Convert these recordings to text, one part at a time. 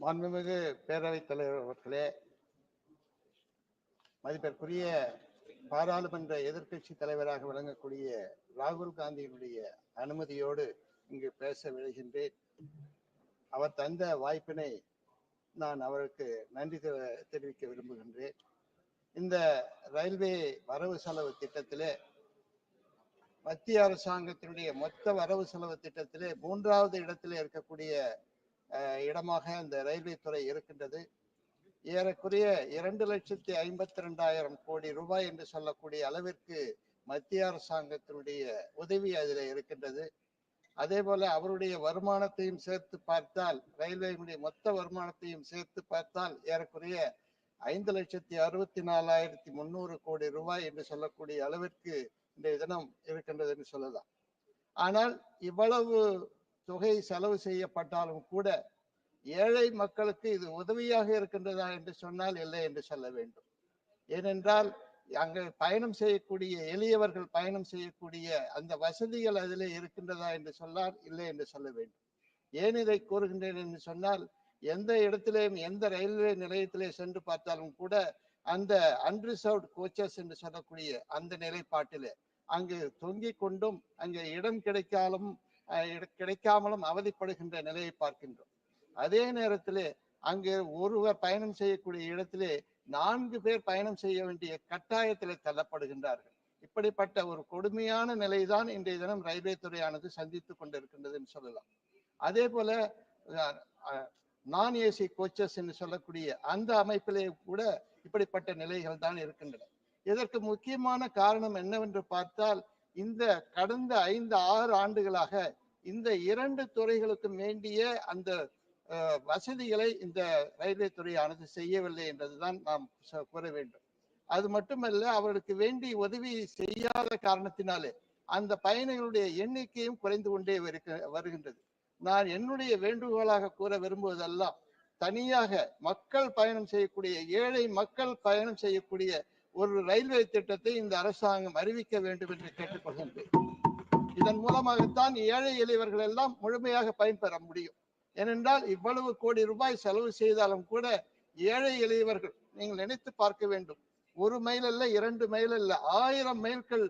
மாண்புமிகு பேரவைத் தலைவர் அவர்களே மதிப்பிற்குரிய பாராளுமன்ற எதிர்க்கட்சி தலைவராக விளங்கக்கூடிய ராகுல் காந்தியினுடைய அனுமதியோடு இங்கு பேச விளைகின்றேன் அவர் தந்த வாய்ப்பினை நான் அவருக்கு நன்றி தெரிவிக்க விரும்புகின்றேன். இந்த ரயில்வே வரவு செலவு திட்டத்திலே மத்திய அரசாங்கத்தினுடைய மொத்த வரவு செலவு திட்டத்திலே மூன்றாவது இடத்திலே இருக்கக்கூடிய இடமாக இந்த ரயில்வே துறை இருக்கின்றது. ஏறக்குறைய இரண்டு லட்சத்தி ஐம்பத்தி ரெண்டாயிரம் கோடி ரூபாய் என்று சொல்லக்கூடிய அளவிற்கு மத்திய அரசாங்கத்தினுடைய உதவி அதில் இருக்கின்றது. அதே போல அவருடைய வருமானத்தையும் சேர்த்து பார்த்தால் ரயில்வேயினுடைய மொத்த வருமானத்தையும் சேர்த்து பார்த்தால் ஏறக்குறைய ஐந்து லட்சத்தி அறுபத்தி நாலாயிரத்தி முன்னூறு கோடி ரூபாய் என்று சொல்லக்கூடிய அளவிற்கு இன்றைய தினம் இருக்கின்றது என்று சொல்லலாம். ஆனால் இவ்வளவு தொகை செலவு செய்யப்பட்டாலும் கூட ஏழை மக்களுக்கு இது உதவியாக இருக்கின்றதா என்று சொன்னால் இல்லை என்று சொல்ல வேண்டும். ஏனென்றால் அங்கு பயணம் செய்யக்கூடிய எளியவர்கள் பயணம் செய்யக்கூடிய அந்த வசதிகள் அதில் இருக்கின்றதா என்று சொன்னால் இல்லை என்று சொல்ல வேண்டும். ஏன் இதை கூறுகின்றேன் என்று சொன்னால் எந்த இடத்திலேயும் எந்த ரயில்வே நிலையத்திலே சென்று பார்த்தாலும் கூட அந்த அன்ரிசர்வ்ட் கோச்சஸ் என்று சொல்லக்கூடிய அந்த நிலைப்பாட்டிலே அங்கு தொங்கிக் கொண்டும் அங்கே இடம் கிடைக்காலும் கிடைக்காமலும் அவதிப்படுகின்ற நிலையை பார்க்கின்றோம். அதே நேரத்திலே அங்கு ஒருவர் பயணம் செய்யக்கூடிய இடத்திலே நான்கு பேர் பயணம் செய்ய வேண்டிய கட்டாயத்திலே தள்ளப்படுகின்றார்கள். இப்படிப்பட்ட ஒரு கொடுமையான நிலைதான் இன்றைய தினம் ரயில்வே துறையானது சந்தித்துக் கொண்டிருக்கின்றதுன்னு சொல்லலாம். அதே போல நான் ஏசி கோச்சஸ் என்று சொல்லக்கூடிய அந்த அமைப்பிலே கூட இப்படிப்பட்ட நிலைகள் தான் இருக்கின்றன. இதற்கு முக்கியமான காரணம் என்னவென்று பார்த்தால் இந்த கடந்த ஐந்து ஆறு ஆண்டுகளாக இந்த இரண்டு துறைகளுக்கும் வேண்டிய அந்த வசதிகளை இந்த ரயில்வே துறையானது செய்யவில்லை என்பதுதான் நாம் கூற வேண்டும். அது மட்டுமல்ல அவர்களுக்கு வேண்டி உதவி செய்யாத காரணத்தினாலே அந்த பயணிகளுடைய எண்ணிக்கையும் குறைந்து கொண்டே வருக- வருகின்றது. நான் என்னுடைய வேண்டுகோளாக கூற விரும்புவதெல்லாம் தனியாக மக்கள் பயணம் செய்யக்கூடிய ஏழை மக்கள் பயணம் செய்யக்கூடிய ஒரு ரயில்வே திட்டத்தை இந்த அரசாங்கம் அறிவிக்க வேண்டும் என்று கேட்டுக்கொள்கின்றேன். இதன் மூலமாகத்தான் ஏழை எளியவர்கள் எல்லாம் முழுமையாக பயன்பெற முடியும். ஏனென்றால் இவ்வளவு கோடி ரூபாய் செலவு செய்தாலும் கூட ஏழை எளியவர்கள் நீங்கள் நினைத்து பார்க்க வேண்டும். ஒரு மைல் அல்ல இரண்டு மைல் அல்ல ஆயிரம் மைல்கள்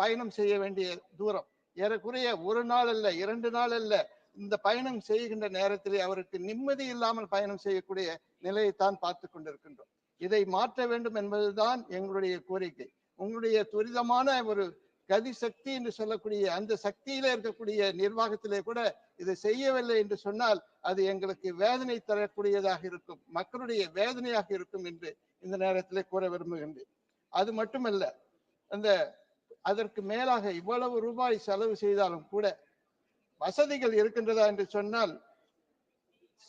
பயணம் செய்ய வேண்டிய தூரம். ஏறக்குறைய ஒரு நாள் அல்ல இரண்டு நாள் அல்ல இந்த பயணம் செய்கின்ற நேரத்திலே அவருக்கு நிம்மதி இல்லாமல் பயணம் செய்யக்கூடிய நிலையைத்தான் பார்த்து கொண்டிருக்கின்றோம். இதை மாற்ற வேண்டும் என்பதுதான் எங்களுடைய கோரிக்கை. உங்களுடைய துரிதமான ஒரு கதி சக்தி என்று சொல்லக்கூடிய அந்த சக்தியில இருக்கக்கூடிய நிர்வாகத்திலே கூட இதை செய்யவில்லை என்று சொன்னால் அது எங்களுக்கு வேதனை தரக்கூடியதாக இருக்கும். மக்களுடைய வேதனையாக இருக்கும் என்று இந்த நேரத்திலே கூற விரும்புகின்றேன். அது மட்டுமல்ல அந்த அதற்கு மேலாக இவ்வளவு ரூபாய் செலவு செய்தாலும் கூட வசதிகள் இருக்கின்றதா என்று சொன்னால்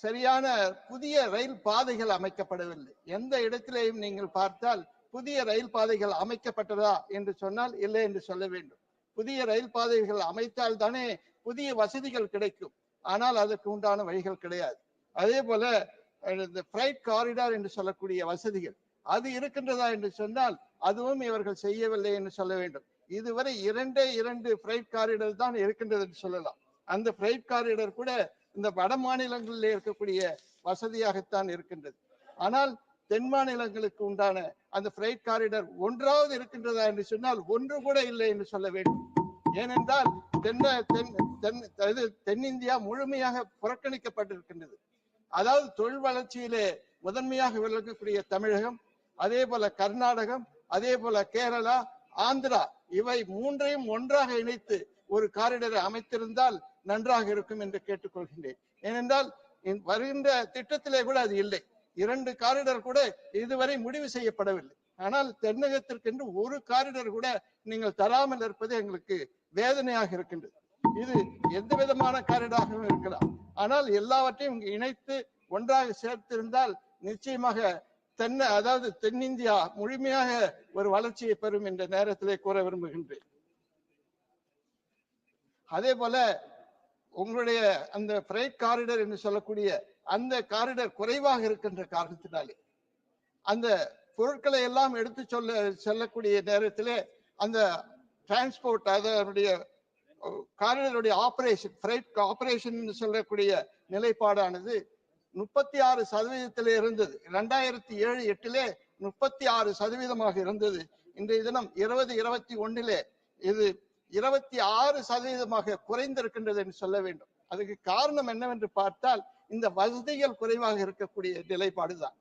சரியான புதிய ரயில் பாதைகள் அமைக்கப்படவில்லை. எந்த இடத்திலேயும் நீங்கள் பார்த்தால் புதிய ரயில் பாதைகள் அமைக்கப்பட்டதா என்று சொன்னால் இல்லை என்று சொல்ல வேண்டும். புதிய ரயில் பாதைகள் அமைத்தால் தானே புதிய வசதிகள் கிடைக்கும். ஆனால் அதற்கு உண்டான வழிகள் கிடையாது. அதே போல இந்த ஃப்ரைட் காரிடார் என்று சொல்லக்கூடிய வசதிகள் அது இருக்கின்றதா என்று சொன்னால் அதுவும் இவர்கள் செய்யவில்லை என்று சொல்ல வேண்டும். இதுவரை இரண்டே இரண்டு ஃப்ரைட் காரிடர் தான் இருக்கின்றது என்று சொல்லலாம். அந்த ஃப்ரைட் காரிடர் கூட இந்த வட மாநிலங்களில் இருக்கக்கூடிய வசதியாகத்தான் இருக்கின்றது. ஆனால் தென் மாநிலங்களுக்கு உண்டான அந்த ஃப்ரைட் காரிடர் ஒன்றாவது இருக்கின்றதா என்று சொன்னால் ஒன்று கூட இல்லை என்று சொல்ல வேண்டும். ஏனென்றால் தென்ன தென் தென் இது தென்னிந்தியா முழுமையாக புறக்கணிக்கப்பட்டிருக்கின்றது. அதாவது தொழில் வளர்ச்சியிலே முதன்மையாக விளக்கக்கூடிய தமிழகம் அதே போல கர்நாடகம் அதே போல கேரளா ஆந்திரா இவை மூன்றையும் ஒன்றாக இணைத்து ஒரு காரிடரை அமைத்திருந்தால் நன்றாக இருக்கும் என்று கேட்டுக்கொள்கின்றேன். ஏனென்றால் வருகின்ற திட்டத்திலே கூட அது இல்லை. இரண்டு காரிடர் கூட இதுவரை முடிவு செய்யப்படவில்லை. ஆனால் தென்னகத்திற்கென்று ஒரு காரிடர் கூட நீங்கள் தராமல் இருப்பது எங்களுக்கு வேதனையாக இருக்கின்றது. இது எந்த விதமான காரிடாகவும் இருக்கலாம். ஆனால் எல்லாவற்றையும் இணைத்து ஒன்றாக சேர்த்திருந்தால் நிச்சயமாக தென்ன அதாவது தென்னிந்தியா முழுமையாக ஒரு வளர்ச்சியை பெறும் என்ற நேரத்திலே கூற விரும்புகின்றேன். அதே போல உங்களுடைய அந்த பிரைட் காரிடர் என்று சொல்லக்கூடிய அந்த காரிடர் குறைவாக இருக்கின்ற காரணத்தினாலே. அந்த பொருட்களை எல்லாம் எடுத்து சொல்ல செல்லக்கூடிய நேரத்தில் அந்த டிரான்ஸ்போர்ட் அதனுடைய காரிடருடைய ஆபரேஷன் ஃப்ரைட் ஆபரேஷன் சொல்லக்கூடிய நிலைப்பாடானது முப்பத்தி ஆறு சதவீதத்திலே இருந்தது. ரெண்டாயிரத்தி ஏழு எட்டிலே முப்பத்தி ஆறு சதவீதமாக இருந்தது. இன்றைய தினம் இருபது இருபத்தி ஒன்றிலே இது இருபத்தி ஆறு சதவீதமாக குறைந்திருக்கின்றது என்று சொல்ல வேண்டும். அதுக்கு காரணம் என்னவென்று பார்த்தால் இந்த வசதிகள் குறைவாக இருக்கக்கூடிய நிலைப்பாடுதான்.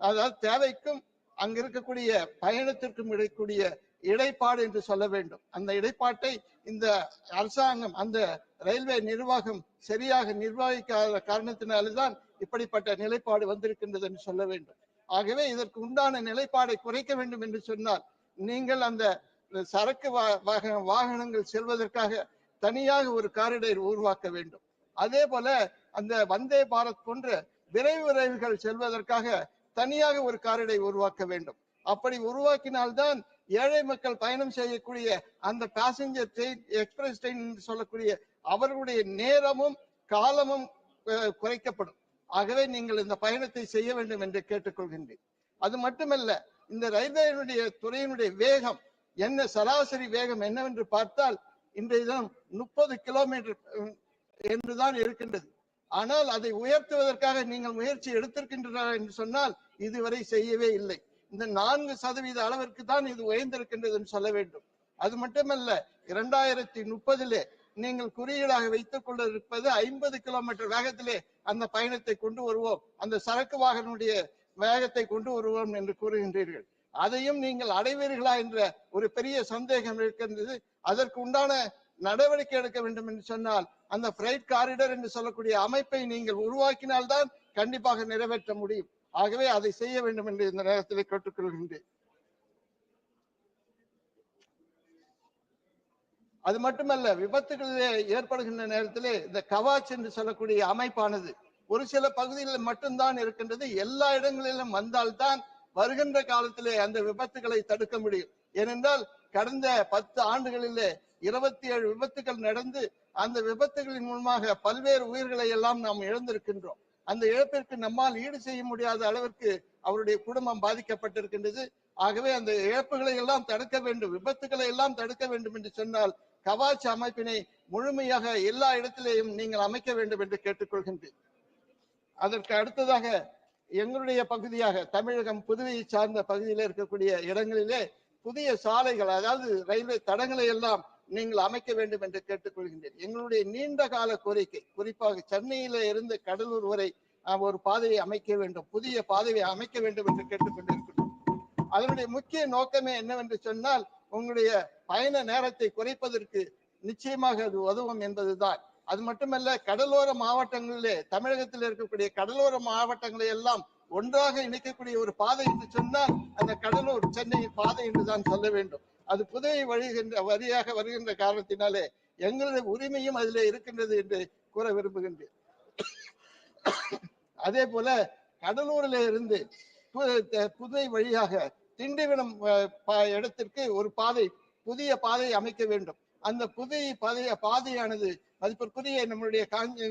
அதாவது தேவைக்கும் அங்க இருக்கக்கூடிய பயணத்திற்கும் இடக்கூடிய இடைப்பாடு என்று சொல்ல வேண்டும். அந்த இடைப்பாட்டை இந்த அரசாங்கம் அந்த ரயில்வே நிர்வாகம் சரியாக நிர்வகிக்காத காரணத்தினால்தான் இப்படிப்பட்ட நிலைப்பாடு வந்திருக்கின்றது என்று சொல்ல வேண்டும். ஆகவே இதற்கு உண்டான நிலைப்பாடை குறைக்க வேண்டும் என்று சொன்னால் நீங்கள் அந்த சரக்கு வாகனங்கள் செல்வதற்காக தனியாக ஒரு காரிடர் உருவாக்க வேண்டும். அதே போல அந்த வந்தே பாரத் போன்ற விரைவு ரயில்கள் செல்வதற்காக தனியாக ஒரு காரிடை உருவாக்க வேண்டும். அப்படி உருவாக்கினால்தான் ஏழை மக்கள் பயணம் செய்யக்கூடிய அந்த பேசஞ்சர் ட்ரெயின் எக்ஸ்பிரஸ் ட்ரெயின் என்று சொல்லக்கூடிய அவர்களுடைய நேரமும் காலமும் குறைக்கப்படும். ஆகவே நீங்கள் இந்த பயணத்தை செய்ய வேண்டும் என்று கேட்டுக்கொள்கின்றேன். அது மட்டுமல்ல இந்த ரயில்வேனுடைய துறையினுடைய வேகம் என்ன சராசரி வேகம் என்னவென்று பார்த்தால் இன்றைய தினம் முப்பது கிலோமீட்டர் என்றுதான் இருக்கின்றது. ஆனால் அதை உயர்த்துவதற்காக நீங்கள் முயற்சி எடுத்திருக்கின்றனர் என்று சொன்னால் இதுவரை செய்யவே இல்லை. இந்த நான்கு சதவீத அளவிற்கு தான் இது உயர்ந்திருக்கின்றது என்று சொல்ல வேண்டும். அது மட்டுமல்ல இரண்டாயிரத்தி முப்பதிலே நீங்கள் குறியீடாக வைத்துக் கொண்டிருப்பது ஐம்பது கிலோமீட்டர் வேகத்திலே அந்த பயணத்தை கொண்டு வருவோம். அந்த சரக்கு வாகனுடைய வேகத்தை கொண்டு வருவோம் என்று கூறுகின்றீர்கள். அதையும் நீங்கள் அடைவீர்களா என்ற ஒரு பெரிய சந்தேகம் இருக்கின்றது. அதற்கு உண்டான நடவடிக்கை எடுக்க வேண்டும் என்று சொன்னால் அந்த பிரைட் காரிடர் என்று சொல்லக்கூடிய அமைப்பை நீங்கள் உருவாக்கினால்தான் கண்டிப்பாக நிறைவேற்ற முடியும். ஆகவே அதை செய்ய வேண்டும் என்று இந்த நேரத்தில் கேட்டுக்கொள்கின்றேன். அது மட்டுமல்ல விபத்துகளிலே ஏற்படுகின்ற நேரத்திலே இந்த கவாச் என்று சொல்லக்கூடிய அமைப்பானது ஒரு சில பகுதிகளில் மட்டும்தான் இருக்கின்றது. எல்லா இடங்களிலும் வந்தால்தான் வருகின்ற காலத்திலே அந்த விபத்துகளை தடுக்க முடியும். ஏனென்றால் கடந்த பத்து ஆண்டுகளிலே இருபத்தி ஏழு விபத்துகள் நடந்து அந்த விபத்துகளின் மூலமாக பல்வேறு உயிர்களை எல்லாம் நாம் இழந்திருக்கின்றோம். அந்த இழப்பிற்கு நம்மால் ஈடு செய்ய முடியாத அளவிற்கு அவருடைய குடும்பம் பாதிக்கப்பட்டிருக்கின்றது. ஆகவே அந்த இழப்புகளை எல்லாம் தடுக்க வேண்டும் விபத்துகளை எல்லாம் தடுக்க வேண்டும் என்று சொன்னால் கவாச் அமைப்பினை முழுமையாக எல்லா இடத்திலேயும் நீங்கள் அமைக்க வேண்டும் என்று கேட்டுக்கொள்கின்றேன். அதற்கு அடுத்ததாக எங்களுடைய பகுதியாக தமிழகம் புதுவையை சார்ந்த பகுதியில் இருக்கக்கூடிய இடங்களிலே புதிய சாலைகள் அதாவது ரயில்வே தடங்களை எல்லாம் நீங்கள் அமைக்க வேண்டும் என்று கேட்டுக்கொள்கின்றேன். எங்களுடைய நீண்ட கால கோரிக்கை குறிப்பாக சென்னையில இருந்து கடலூர் வரை ஒரு பாதையை அமைக்க வேண்டும் புதிய பாதையை அமைக்க வேண்டும் என்று கேட்டுக்கொண்டிருக்கிறோம். அதனுடைய முக்கிய நோக்கமே என்னவென்று சொன்னால் உங்களுடைய பயண நேரத்தை குறைப்பதற்கு நிச்சயமாக அது உதவும் என்பதுதான். அது மட்டுமல்ல கடலோர மாவட்டங்களிலே தமிழகத்தில் இருக்கக்கூடிய கடலோர மாவட்டங்களை எல்லாம் ஒன்றாக இணைக்கக்கூடிய ஒரு பாதை என்று சொன்னால் அந்த கடலூர் சென்னை பாதை என்று தான் சொல்ல வேண்டும். அது புதையை வழிகின்ற வழியாக வருகின்ற காரணத்தினாலே எங்களுடைய உரிமையும் அதில் இருக்கின்றது என்று கூற விரும்புகின்றேன். அதே போல கடலூரில இருந்து புதை வழியாக திண்டிவனம் இடத்திற்கு ஒரு பாதை புதிய பாதை அமைக்க வேண்டும். அந்த புதிய பாதைய பாதையானது மதிப்பிற்குரிய நம்மளுடைய காஞ்சி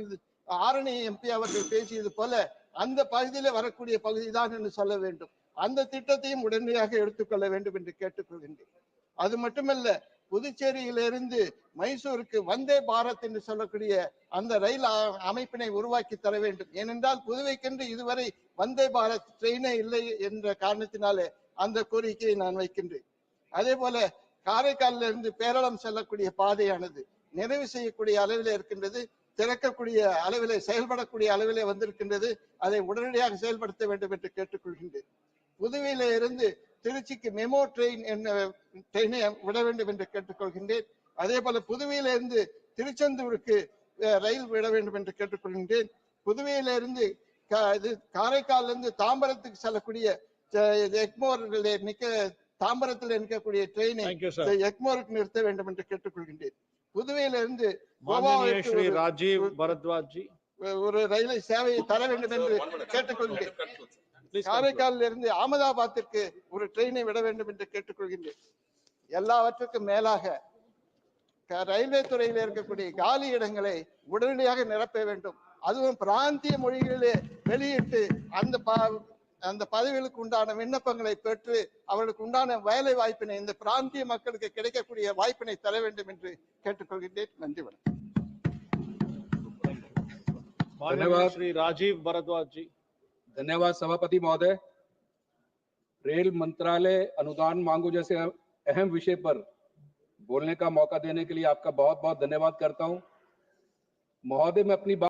ஆரணி எம்பி அவர்கள் பேசியது போல அந்த பகுதியில வரக்கூடிய பகுதிதான் என்று சொல்ல வேண்டும். அந்த திட்டத்தையும் உடனடியாக எடுத்துக்கொள்ள வேண்டும் என்று கேட்டுக்கொள்கின்றேன். அது மட்டுமல்ல புதுச்சேரியிலிருந்து மைசூருக்கு வந்தே பாரத் என்று சொல்லக்கூடிய அந்த ரயில் அமைப்பினை உருவாக்கி தர வேண்டும். ஏனென்றால் புதுவைக்கென்று இதுவரை வந்தே பாரத் ட்ரெயினே இல்லை என்ற காரணத்தினாலே அந்த கோரிக்கையை நான் வைக்கின்றேன். அதே போல காரைக்காலிலிருந்து பேரளம் செல்லக்கூடிய பாதையானது நிறைவு செய்யக்கூடிய அளவிலே இருக்கின்றது. திறக்கக்கூடிய அளவிலே செயல்படக்கூடிய அளவிலே வந்திருக்கின்றது. அதை உடனடியாக செயல்படுத்த வேண்டும் என்று கேட்டுக்கொள்கின்றேன். புதுவையில இருந்து திருச்சிக்கு மெமோ ட்ரெயின் என்ன ட்ரெயினை விட வேண்டும் என்று கேட்டுக்கொள்கின்றேன். அதே போல புதுவையில இருந்து திருச்செந்தூருக்கு ரயில் விட வேண்டும் என்று கேட்டுக்கொள்கின்றேன். புதுவையில இருந்து கா- இது காரைக்கால்ல இருந்து தாம்பரத்துக்கு செல்லக்கூடிய எக்மோரிலே நிக்க தாம்பரத்தில் நிற்கக்கூடிய ட்ரெயினை எக்மோருக்கு நிறுத்த வேண்டும் என்று கேட்டுக்கொள்கின்றேன். புதுவையில இருந்து ஸ்ரீ ராஜீவ் பரத்வாஜி. ஒரு ரயிலை சேவையை தர வேண்டும் என்று கேட்டுக்கொள்கிறேன் காரைக்காலில் இருந்து அகமதாபாத்திற்கு ஒரு ட்ரெயினை விட வேண்டும் என்று கேட்டுக்கொள்கின்றேன். எல்லாவற்றுக்கும் மேலாக ரயில்வே துறையில் இருக்கக்கூடிய காலி இடங்களை உடனடியாக நிரப்ப வேண்டும். அதுவும் பிராந்திய மொழிகளிலே வெளியிட்டு அந்த அந்த பதவிகளுக்கு உண்டான விண்ணப்பங்களை பெற்று அவர்களுக்கு உண்டான வேலை வாய்ப்பினை இந்த பிராந்திய மக்களுக்கு கிடைக்கக்கூடிய வாய்ப்பினை தர வேண்டும் என்று கேட்டுக்கொள்கின்றேன் நன்றி வணக்கம் माननीय धन्यवाद। श्री राजीव भारद्वाज जी धन्यवाद सभापति महोदय रेल मंत्रालय अनुदान मांगो जैसे अहम विषय पर बोलने का मौका देने के लिए आपका बहुत बहुत धन्यवाद करता हूं महोदय मैं अपनी बात